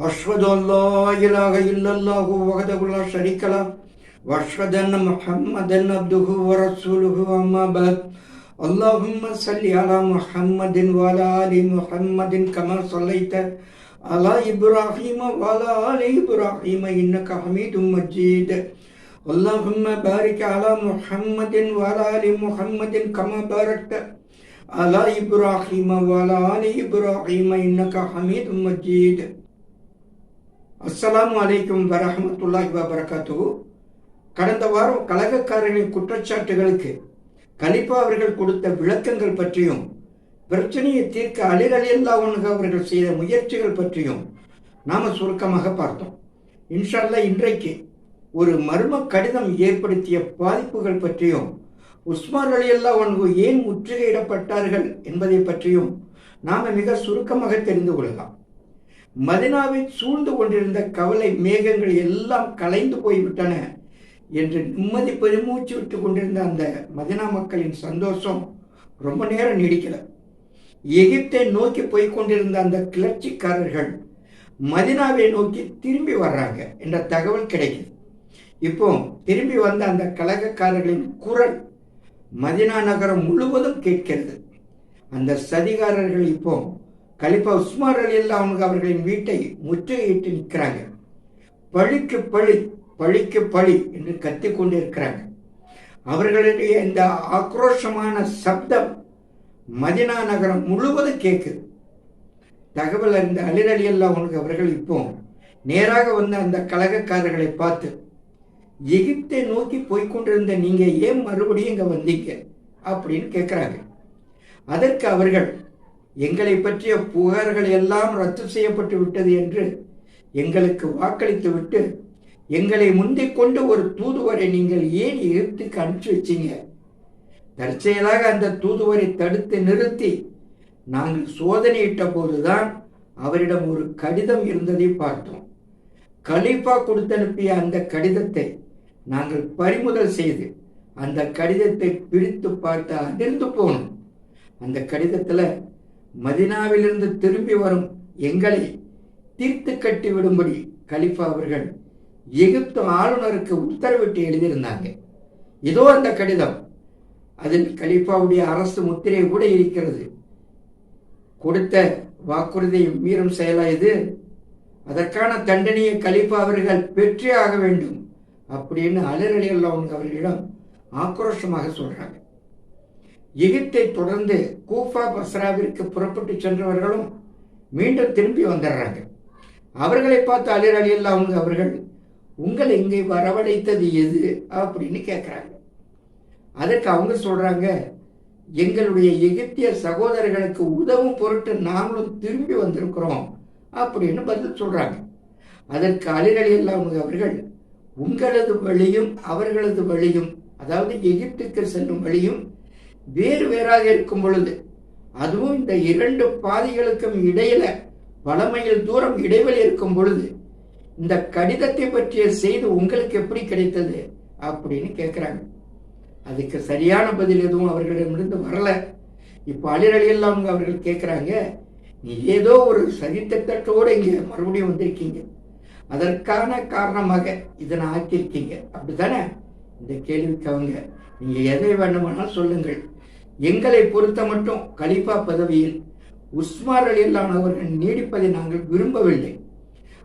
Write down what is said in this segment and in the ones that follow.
أشهد أن لا إله إلا الله وحده لا شريك له. وأشهد أن محمدا عبده ورسوله أما بعد. اللهم صل على محمد وعلى آل محمد كما صليت على إبراهيم وعلى آل إبراهيم إنك حميد مجيد. اللهم بارك على محمد وعلى آل محمد كما باركت على إبراهيم وعلى آل إبراهيم إنك حميد مجيد. அஸ்ஸலாமு அலைக்கும் வரஹமத்துல்லாஹி வபரகாத்து கடந்த வாரம் கழகக்காரர்களின் குற்றச்சாட்டுகளுக்கு கலிப்பா அவர்கள் கொடுத்த விளக்கங்கள் பற்றியும் பிரச்சனையை தீர்க்க அலிரலியல்லா அவர்கள் செய்த முயற்சிகள் பற்றியும் நாம சுருக்கமாக பார்த்தோம். இன்ஷால்லா இன்றைக்கு ஒரு மர்ம கடிதம் ஏற்படுத்திய பாதிப்புகள் பற்றியும் உஸ்மான் அலியல்லா ஒன்று ஏன் முற்றுகையிடப்பட்டார்கள் என்பதை பற்றியும் நாம மிக சுருக்கமாக தெரிந்து கொள்ளலாம். மதினாவை சூழ்ந்து கொண்டிருந்த கவலை மேகங்கள் எல்லாம் கலைந்து போய்விட்டன என்று நிம்மதி பெருமூச்சு விட்டு கொண்டிருந்த அந்த மதினா மக்களின் சந்தோஷம் ரொம்ப நேரம் நீடிக்கல. எகிப்தை நோக்கி போய் கொண்டிருந்த அந்த கிளர்ச்சிக்காரர்கள் மதினாவை நோக்கி திரும்பி வர்றாங்க என்ற தகவல் கிடைக்குது. இப்போ திரும்பி வந்த அந்த கழகக்காரர்களின் குரல் மதினா நகரம் முழுவதும் கேட்கிறது. அந்த சதிகாரர்கள் இப்போ கலிப்பா உஸ்மார் அலி அவங்க அவர்களின் வீட்டை முற்றுகையிட்டு நிற்கிறாங்க. பழிக்கு பழி பழிக்கு பழி என்று கத்திக் கொண்டிருக்கிறாங்க. அவர்களுடைய இந்த ஆக்ரோஷமான சப்தம் மதினா நகரம் முழுவதும் கேட்குது. தகவல் அறிந்த அலிர் அலி அல்லாஹனுக்கு அவர்கள் இப்போ நேராக வந்த அந்த கழகக்காரர்களை பார்த்து எகிப்தை நோக்கி போய்கொண்டிருந்த நீங்கள் ஏன் மறுபடியும் இங்கே வந்தீங்க? அப்படின்னு கேட்குறாங்க. அதற்கு அவர்கள் எங்களை பற்றிய புகார்கள் எல்லாம் ரத்து செய்யப்பட்டு விட்டது என்று எங்களுக்கு வாக்களித்து விட்டு எங்களை முந்திக் கொண்டு ஒரு தூதுவரை நீங்கள் ஏன் எகிப்துக்கு அனுப்பிச்சு வச்சீங்க? தற்செயலாக அந்த தூதுவரை தடுத்து நிறுத்தி நாங்கள் சோதனையிட்ட போதுதான் அவரிடம் ஒரு கடிதம் இருந்ததை பார்த்தோம். கலீஃபா கொடுத்தனுப்பிய அந்த கடிதத்தை நாங்கள் பறிமுதல் செய்து அந்த கடிதத்தை பிரித்து பார்த்து அதிர்ந்து போனோம். அந்த கடிதத்துல மதினாவிலிருந்து திரும்பி வரும் எங்களை தீர்த்து கட்டி விடும்படி கலிஃபா அவர்கள் எகிப்து ஆளுநருக்கு உத்தரவிட்டு எழுதியிருந்தாங்க. இதோ அந்த கடிதம். அதில் கலிஃபாவுடைய அரசு முத்திரை கூட இருக்கிறது. கொடுத்த வாக்குறுதியை மீறும் செயலா இது? அதற்கான தண்டனையை கலிஃபா அவர்கள் பெற்றே ஆக வேண்டும் அப்படின்னு அலரலி அவங்க அவர்களிடம் ஆக்ரோஷமாக சொல்றாங்க. எகிப்தை தொடர்ந்து கூஃபா பஸ்ராவிற்கு புறப்பட்டு சென்றவர்களும் மீண்டும் திரும்பி வந்துடுறாங்க. அவர்களை பார்த்து அலிர் அலி அவங்க அவர்கள் உங்களை இங்கே வரவழைத்தது எது? அப்படின்னு கேட்குறாங்க அதற்கு அவங்க சொல்கிறாங்க எங்களுடைய எகிப்திய சகோதரர்களுக்கு உதவும் பொருட்டு நாங்களும் திரும்பி வந்திருக்கிறோம் அப்படின்னு பதில் சொல்கிறாங்க அதற்கு அலிர் அலி அவங்க அவர்கள் உங்களது வழியும் அவர்களது வழியும் அதாவது எகிப்துக்கு செல்லும் வழியும் வேறு வேறாக இருக்கும் பொழுது அதுவும் இந்த இரண்டு பாதைகளுக்கும் இடையில வளமையில் தூரம் இடைவெளி இருக்கும் பொழுது இந்த கடிதத்தை பற்றிய செய்தி உங்களுக்கு எப்படி கிடைத்தது அப்படின்னு கேட்கிறாங்க அதுக்கு சரியான பதில் எதுவும் அவர்களிடமிருந்து வரல. இப்போ அலிரலியெல்லாம் அவங்க அவர்கள் கேட்குறாங்க நீ ஏதோ ஒரு சரித்திட்டத்தோடு இங்கே மறுபடியும் வந்திருக்கீங்க. அதற்கான காரணமாக இதனை ஆக்கியிருக்கீங்க. அப்படித்தானே? இந்த கேள்விக்கு அவங்க நீங்கள் எதை வேண்டுமானால் சொல்லுங்கள். எங்களை பொறுத்த மட்டும் கலிஃபா பதவியில் உஸ்மார் அலி அவர்கள் நீடிப்பதை நாங்கள் விரும்பவில்லை.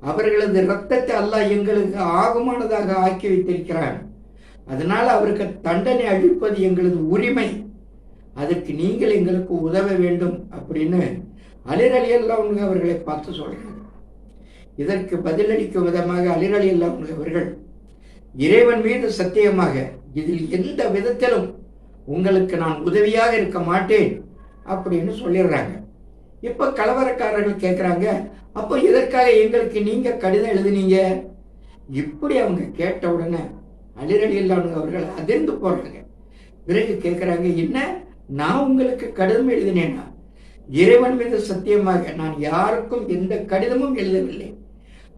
அவர்களது ரத்தத்தை அல்லாஹ் எங்களுக்கு ஆகுமானதாக ஆக்கி வைத்திருக்கிறார். அதனால் அவருக்கு தண்டனை அளிப்பது எங்களது உரிமை. அதற்கு நீங்கள் எங்களுக்கு உதவ வேண்டும் அப்படின்னு அலிர் அலி அவங்க அவர்களை பார்த்து சொல்றாங்க. இதற்கு பதிலளிக்கும் விதமாக அலிர் அலி அவர்கள் இறைவன் மீது சத்தியமாக இதில் எந்த விதத்திலும் உங்களுக்கு நான் உதவியாக இருக்க மாட்டேன் அப்படின்னு சொல்லிடுறாங்க. இப்ப கலவரக்காரர்கள் கேட்குறாங்க அப்போ இதற்காக எங்களுக்கு நீங்க கடிதம் எழுதுனீங்க? இப்படி அவங்க கேட்ட உடனே அலிரடி இல்லாமல் அவர்கள் அதிர்ந்து போறாங்க. பிறகு கேட்குறாங்க என்ன? நான் உங்களுக்கு கடிதம் எழுதினேனா? இறைவன் மீது சத்தியமாக நான் யாருக்கும் எந்த கடிதமும் எழுதவில்லை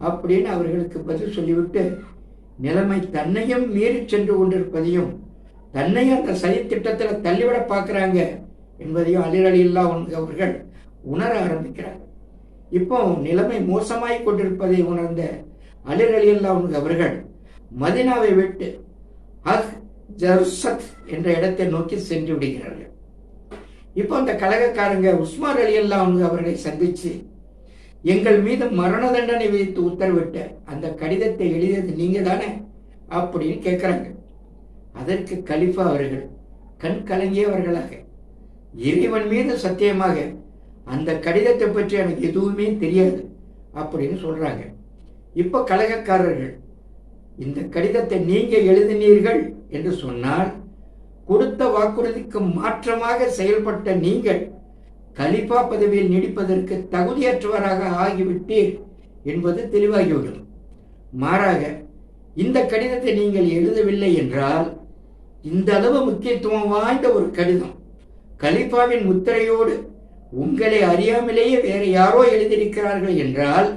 அப்படின்னு அவர்களுக்கு பதில் சொல்லிவிட்டு நிலைமை தன்னையும் மீறி சென்று கொண்டிருப்பதையும் தன்னையும் அந்த சதி திட்டத்தில் தள்ளிவிட பார்க்குறாங்க என்பதையும் அலிரலி இல்லா அவர்கள் உணர ஆரம்பிக்கிறார்கள் இப்போ நிலைமை மோசமாய் கொண்டிருப்பதை உணர்ந்த அலிர் அவர்கள் மதினாவை விட்டு ஹக் ஜர்சத் என்ற இடத்தை நோக்கி சென்று விடுகிறார்கள். இப்போ அந்த கழகக்காரங்க உஸ்மார் அலி அல்லாஹ் அவர்களை சந்திச்சு எங்கள் மீது மரண தண்டனை விதித்து உத்தரவிட்ட அந்த கடிதத்தை எழுதியது நீங்க தானே அப்படின்னு கேட்கிறாங்க அதற்கு கலிஃபா அவர்கள் கண் கலங்கியவர்களாக. இறைவன் மீது சத்தியமாக அந்த கடிதத்தை பற்றி எனக்கு எதுவுமே தெரியாது அப்படின்னு சொல்றாங்க. இப்போ கழகக்காரர்கள் இந்த கடிதத்தை நீங்க எழுதினீர்கள் என்று சொன்னால் கொடுத்த வாக்குறுதிக்கு மாற்றமாக செயல்பட்ட நீங்கள் கலிஃபா பதவியில் நீடிப்பதற்கு தகுதியற்றவராக ஆகிவிட்டீர் என்பது தெளிவாகிவிடும். மாறாக இந்த கடிதத்தை நீங்கள் எழுதவில்லை என்றால் இந்த அளவு முக்கியத்துவம் வாய்ந்த ஒரு கடிதம். கலிஃபாவின் முத்திரையோடு உங்களை அறியாமலேயே வேறு யாரோ எழுதியிருக்கிறார்கள் என்றால்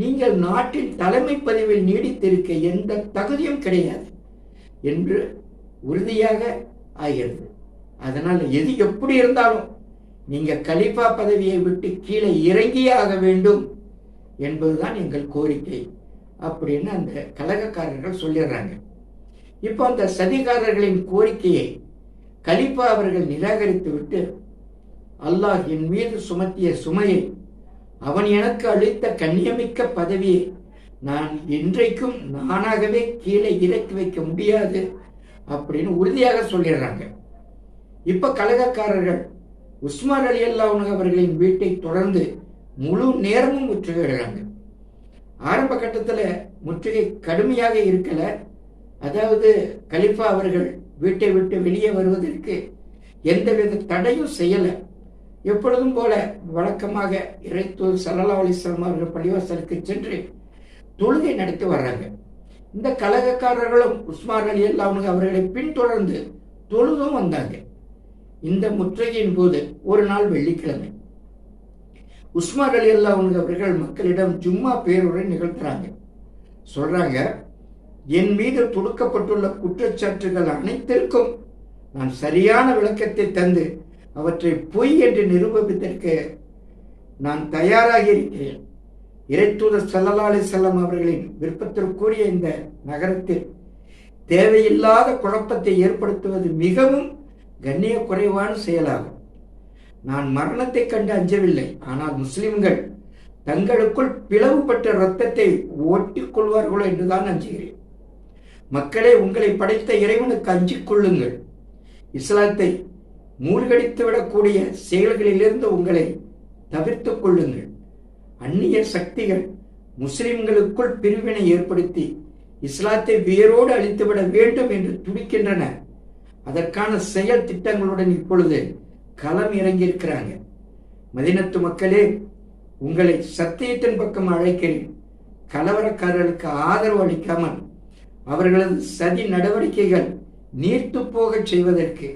நீங்கள் நாட்டின் தலைமை பதிவில் நீடித்திருக்க எந்த தகுதியும் கிடையாது என்று உறுதியாக ஆகிறது. அதனால் எது எப்படி இருந்தாலும் நீங்க கலிஃபா பதவியை விட்டு கீழே இறங்கியே ஆக வேண்டும் என்பதுதான் எங்கள் கோரிக்கை அப்படின்னு அந்த கழகக்காரர்கள் சொல்லிடுறாங்க. இப்போ அந்த சதிகாரர்களின் கோரிக்கையை கலிப்பா அவர்கள் நிராகரித்து விட்டு அல்லாஹ் என் மீது சுமத்திய சுமையை அவன் எனக்கு அளித்த கண்ணியமிக்க பதவியை நான் என்றைக்கும் நானாகவே கீழே இறக்கி வைக்க முடியாது அப்படின்னு உறுதியாக சொல்லிடுறாங்க. இப்ப கழகக்காரர்கள் உஸ்மான் அலி அல்லாஹ் அவர்களின் வீட்டை தொடர்ந்து முழு நேரமும் முற்றுகையிடுறாங்க. ஆரம்ப கட்டத்தில் முற்றுகை கடுமையாக இருக்கலை அதாவது கலிஃபா அவர்கள் வீட்டை விட்டு வெளியே வருவதற்கு எந்தவித தடையும் செய்யலை. எப்பொழுதும் போல வழக்கமாக இறைத்தூர் சல்லா அலிஸ்லாம் அவர்கள் பள்ளிவாசலுக்கு சென்று தொழுகை நடத்தி வர்றாங்க. இந்த கலகக்காரர்களும் உஸ்மான் அலி அல்லாவுங்க அவர்களை பின்தொடர்ந்து தொழுதும் வந்தாங்க. இந்த முற்றுகையின் போது ஒரு நாள் வெள்ளிக்கிழமை உஸ்மான் அலி அல்லாவுங்க அவர்கள் மக்களிடம் ஜும்மா பேருடன் நிகழ்த்துறாங்க. சொல்றாங்க என் மீது தொடுக்கப்பட்டுள்ள குற்றச்சாட்டுகள் அனைத்திற்கும் நான் சரியான விளக்கத்தை தந்து அவற்றை பொய் என்று நிரூபிப்பதற்கு நான் தயாராக இருக்கிறேன். இறைத்தூதர் சல்லல்லா செல்லம் அவர்களின் விருப்பத்திற்குரிய இந்த நகரத்தில் தேவையில்லாத குழப்பத்தை ஏற்படுத்துவது மிகவும் கண்ணிய குறைவான செயலாகும். நான் மரணத்தை கண்டு அஞ்சவில்லை. ஆனால் முஸ்லிம்கள் தங்களுக்குள் பிளவுபட்ட இரத்தத்தை ஓட்டிக் கொள்வார்களோ என்றுதான் அஞ்சுகிறேன். மக்களே உங்களை படைத்த இறைவனுக்கு அஞ்சிக் கொள்ளுங்கள். இஸ்லாத்தை மூழ்கடித்து விடக்கூடிய செயல்களிலிருந்து உங்களை தவிர்த்துக் கொள்ளுங்கள். அந்நிய சக்திகள் முஸ்லிம்களுக்குள் பிரிவினை ஏற்படுத்தி இஸ்லாத்தை வேரோடு அழித்துவிட வேண்டும் என்று துடிக்கின்றன. அதற்கான செயல் திட்டங்களுடன் இப்பொழுது களம் இறங்கியிருக்கிறாங்க. மதினத்து மக்களே உங்களை சத்தியத்தின் பக்கம் அழைக்கிறேன். கலவரக்காரர்களுக்கு ஆதரவு அளிக்காமல் அவர்களது சதி நடவடிக்கைகள் நீர்த்து போகச் செய்வதற்கு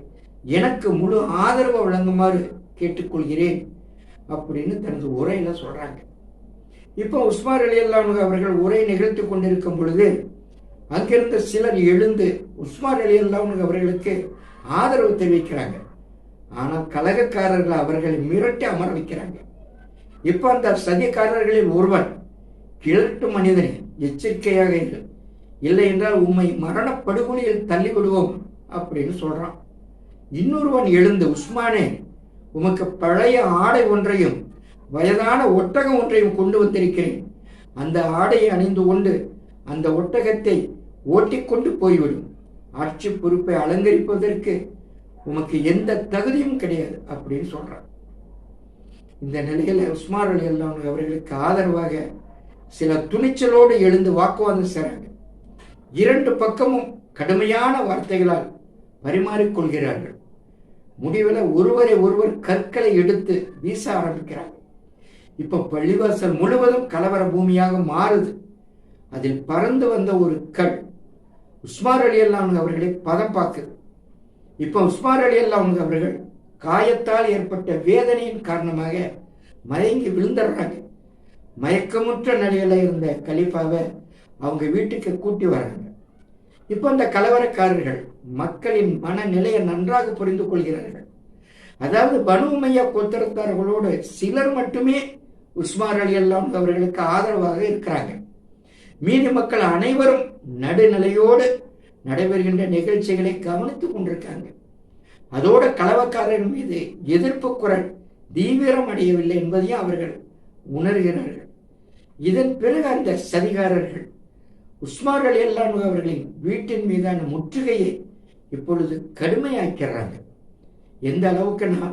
எனக்கு முழு ஆதரவு வழங்குமாறு கேட்டுக்கொள்கிறேன் அப்படின்னு தனது உரையில சொல்றாங்க. இப்போ உஸ்மார் அலி அல்லாஹ் அவர்கள் உரை நிகழ்த்தி கொண்டிருக்கும் பொழுது அங்கிருந்த சிலர் எழுந்து உஸ்மார் அலி அல்லாஹ் அவர்களுக்கு ஆதரவு தெரிவிக்கிறாங்க. ஆனால் கலகக்காரர்கள் அவர்களை மிரட்டி அமர வைக்கிறாங்க. இப்போ அந்த சதிக்காரர்களில் ஒருவன் கிழட்டு மனிதனை எச்சரிக்கையாக இரு இல்லை என்றால் உம்மை மரணப்படுகொலையில் தள்ளி விடுவோம் அப்படின்னு சொல்றான். இன்னொருவன் எழுந்து உஸ்மானே உமக்கு பழைய ஆடை ஒன்றையும் வயதான ஒட்டகம் ஒன்றையும் கொண்டு வந்திருக்கிறேன். அந்த ஆடையை அணிந்து கொண்டு அந்த ஒட்டகத்தை ஓட்டிக்கொண்டு போய்விடும். ஆட்சி பொறுப்பை அலங்கரிப்பதற்கு உமக்கு எந்த தகுதியும் கிடையாது அப்படின்னு சொல்றான். இந்த நிலையில உஸ்மார் அலி அல்லாஹ் அவர்களுக்கு ஆதரவாக சில துணிச்சலோடு எழுந்து வாக்குவாதம் செய்றாங்க இரண்டு பக்கமும் கடுமையான வார்த்தைகளால் பரிமாறிக்கொள்கிறார்கள். முடிவில் ஒருவரை ஒருவர் கற்களை எடுத்து வீச ஆரம்பிக்கிறார்கள். இப்ப பள்ளிவாசல் முழுவதும் கலவர பூமியாக மாறுது. அதில் பறந்து வந்த ஒரு கல் உஸ்மார் அலி அல்லாஹ் அவர்களை பதம் பார்க்குது இப்ப உஸ்மார் அலி அல்லாஹ் அவர்கள் காயத்தால் ஏற்பட்ட வேதனையின் காரணமாக மயங்கி விழுந்துடுறாங்க. மயக்கமுற்ற நிலையில இருந்த கலிஃபாவை அவங்க வீட்டுக்கு கூட்டி வராங்க. இப்போ அந்த கலவரக்காரர்கள் மக்களின் மனநிலையை நன்றாக புரிந்து கொள்கிறார்கள். அதாவது பனு உமையா கோத்திரத்தார்களோடு சிலர் மட்டுமே உஸ்மார் அலி அல்லாம் அவர்களுக்கு ஆதரவாக இருக்கிறாங்க. மீதி மக்கள் அனைவரும் நடுநிலையோடு நடைபெறுகின்ற நிகழ்ச்சிகளை கவனித்துக் கொண்டிருக்காங்க. அதோட கலவக்காரர் மீது எதிர்ப்பு குரல் தீவிரம் அடையவில்லை என்பதையும் அவர்கள் உணர்கிறார்கள். இதன் பிறகு அந்த சதிகாரர்கள் உஸ்மார் அலி அல்லான் அவர்களின் வீட்டின் மீதான முற்றுகையை இப்பொழுது கடுமையாக்கிறாங்க. எந்த அளவுக்குன்னா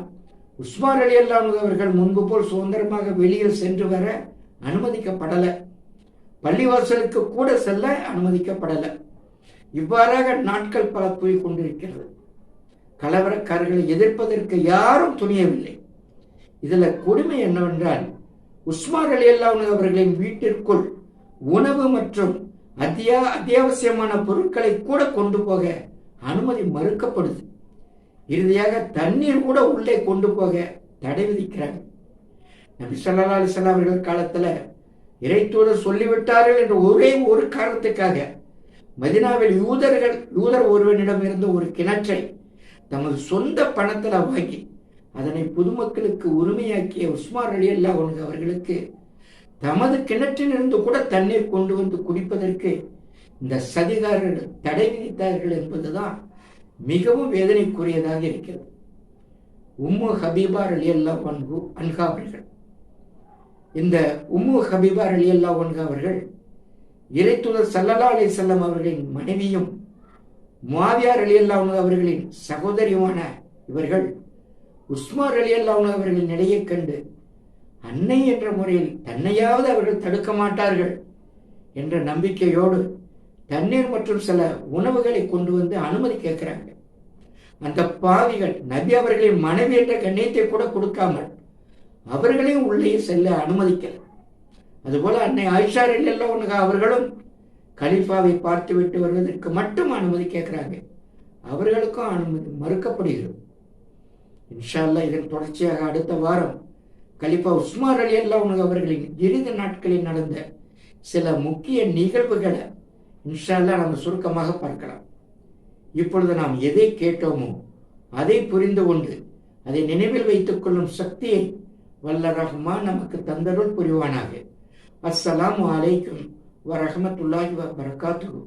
உஸ்மார் அலி அல்லான் அவர்கள் முன்பு போல் சுதந்திரமாக வெளியில் சென்று வர அனுமதிக்கப்படலை. பள்ளிவாசலுக்கு கூட செல்ல அனுமதிக்கப்படலை. இவ்வாறாக நாட்கள் பல போய் கொண்டிருக்கிறது. கலவரக்காரர்களை எதிர்ப்பதற்கு யாரும் துணியவில்லை. இதில் கொடுமை என்னவென்றால் உஸ்மார் அலி அல்லாஹ் அவர்களின் வீட்டிற்குள் உணவு மற்றும் அத்தியா அத்தியாவசியமான பொருட்களை கூட கொண்டு போக அனுமதி மறுக்கப்படுது. இறுதியாக தண்ணீர் கூட உள்ளே கொண்டு போக தடை விதிக்கிறாங்க. நபி ஸல்லல்லாஹு அலைஹி அவர்கள் காலத்துல இறைத்தூதர் சொல்லிவிட்டார்கள் என்ற ஒரே ஒரு காரணத்துக்காக மதினாவில் யூதர்கள் யூதர் ஒருவனிடம் இருந்த ஒரு கிணற்றை தமது சொந்த பணத்தில் வாங்கி அதனை பொதுமக்களுக்கு உரிமையாக்கிய உஸ்மார் அலி அல்லா அவர்களுக்கு தமது கிணற்றிலிருந்து கூட தண்ணீர் கொண்டு வந்து குடிப்பதற்கு இந்த சதிகாரர்கள் தடை விதித்தார்கள் என்பதுதான் மிகவும் வேதனைக்குரியதாக இருக்கிறது. உம்மு ஹபீபார் அலி அல்லா அன்ஹு அன்ஹா அவர்கள். இந்த உம்மு ஹபீபார் அலி அல்லா அன்ஹா அவர்கள் இறைத்துதர் சல்லல்லா அலி செல்லம் அவர்களின் மனைவியும் மாவியார் அலி அல்லா அவர்களின் சகோதரியுமான இவர்கள் உஸ்மார் அலி அல்லா அவர்களின் நிலையை கண்டு அன்னை என்ற முறையில் தன்னையாவது அவர்கள் தடுக்க மாட்டார்கள் என்ற நம்பிக்கையோடு தண்ணீர் மற்றும் சில உணவுகளை கொண்டு வந்து அனுமதி கேட்கிறாங்க. அந்த பாவிகள் நபி அவர்களின் மனைவி என்ற கண்ணியத்தை கூட கொடுக்காமல் அவர்களையும் உள்ளே செல்ல அனுமதிக்கல. அதுபோல அன்னை ஆயிஷா ஒன்று அவர்களும் கலிஃபாவை பார்த்து விட்டு வருவதற்கு மட்டும் அனுமதி கேட்கிறாங்க. அவர்களுக்கும் அனுமதி மறுக்கப்படுகிறது. இன்ஷா அல்லாஹ் இதன் தொடர்ச்சியாக அடுத்த வாரம் கலிஃபா உஸ்மார் அலி அல்லாஹ் அவர்களின் இறுதி நாட்களில் நடந்த சில முக்கிய நிகழ்வுகளை இன்ஷால்லா நம்ம சுருக்கமாக பார்க்கலாம். இப்பொழுது நாம் எதை கேட்டோமோ அதை புரிந்து கொண்டு அதை நினைவில் வைத்துக் கொள்ளும் சக்தியை வல்ல ரஹ்மா நமக்கு தந்தருள் புரிவானாக. அஸ்ஸலாமு அலைக்கும் வரஹமத்துல்லாஹி வ பரகாத்துஹு.